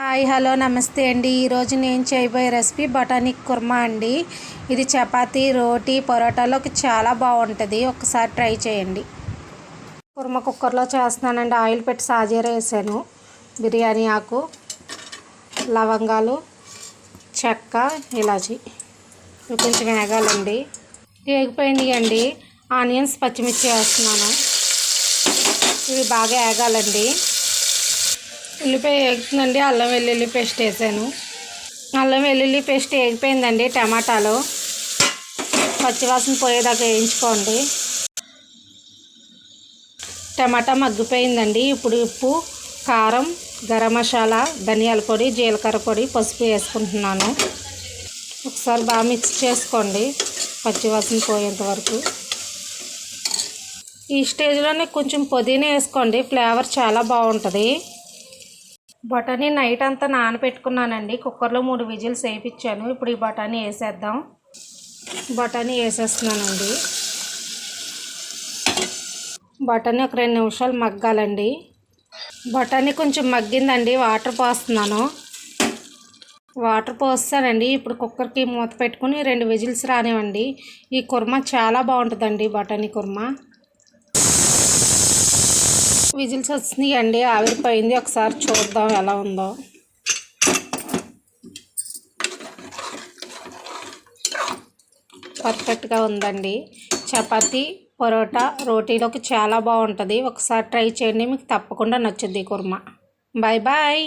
Hi hello నమస్తే అండి. ఈరోజు నేను చేయబోయే రెసిపీ బటానిక్ కుర్మా అండి. ఇది చపాతీ రోటీ పొరోటాలోకి చాలా బాగుంటుంది. ఒకసారి ట్రై చేయండి. కుర్మా కుక్కర్లో చేస్తున్నానండి. ఆయిల్ పెట్టి సాజీర వేసాను. బిర్యానీ ఆకు లవంగాలు చెక్క ఇలాచి. కొంచెం వేగాలండి. వేగిపోయింది అండి. ఆనియన్స్ పచ్చిమిర్చి వేస్తున్నాను. ఇవి బాగా వేగాలండి. ఉల్లిపాయ వేగుతుందండి అల్లం వెల్లుల్లి పేస్ట్ వేసాను. అల్లం వెల్లుల్లి పేస్ట్ వేగిపోయిందండి టమాటాలు. పచ్చివాసన పోయేదాకా వేయించుకోండి. టమాటా మగ్గిపోయిందండి. ఇప్పుడు ఉప్పు కారం గరం మసాలా ధనియాల పొడి జీలకర్ర పొడి పసుపు వేసుకుంటున్నాను. ఒకసారి బాగా మిక్స్ చేసుకోండి పచ్చివాసన పోయేంత వరకు. ఈ స్టేజ్లోనే కొంచెం పుదీనా వేసుకోండి ఫ్లేవర్ చాలా బాగుంటుంది. బఠానీ నైట్ అంతా నానబెట్టుకున్నానండి. కుక్కర్లో మూడు విజిల్స్ వేయించాను. ఇప్పుడు ఈ బఠానీ వేసేద్దాం. బఠానీ వేసేస్తున్నానండి. బఠానీ ఒక రెండు నిమిషాలు మగ్గాలండి. బఠానీ కొంచెం మగ్గిందండి. వాటర్ పోస్తున్నాను. వాటర్ పోస్తానండి. ఇప్పుడు కుక్కర్కి మూత పెట్టుకుని రెండు విజిల్స్ రానివ్వండి. ఈ కుర్మా చాలా బాగుంటుందండి బఠానీ కుర్మా. విజిల్స్ వచ్చినాయి అండి ఆవిరిపోయింది. ఒకసారి చూద్దాం ఎలా ఉందో. పర్ఫెక్ట్గా ఉందండి. చపాతీ పరోటా రోటీలోకి చాలా బాగుంటుంది. ఒకసారి ట్రై చేయండి మీకు తప్పకుండా నచ్చుద్ది కుర్మా. Bye bye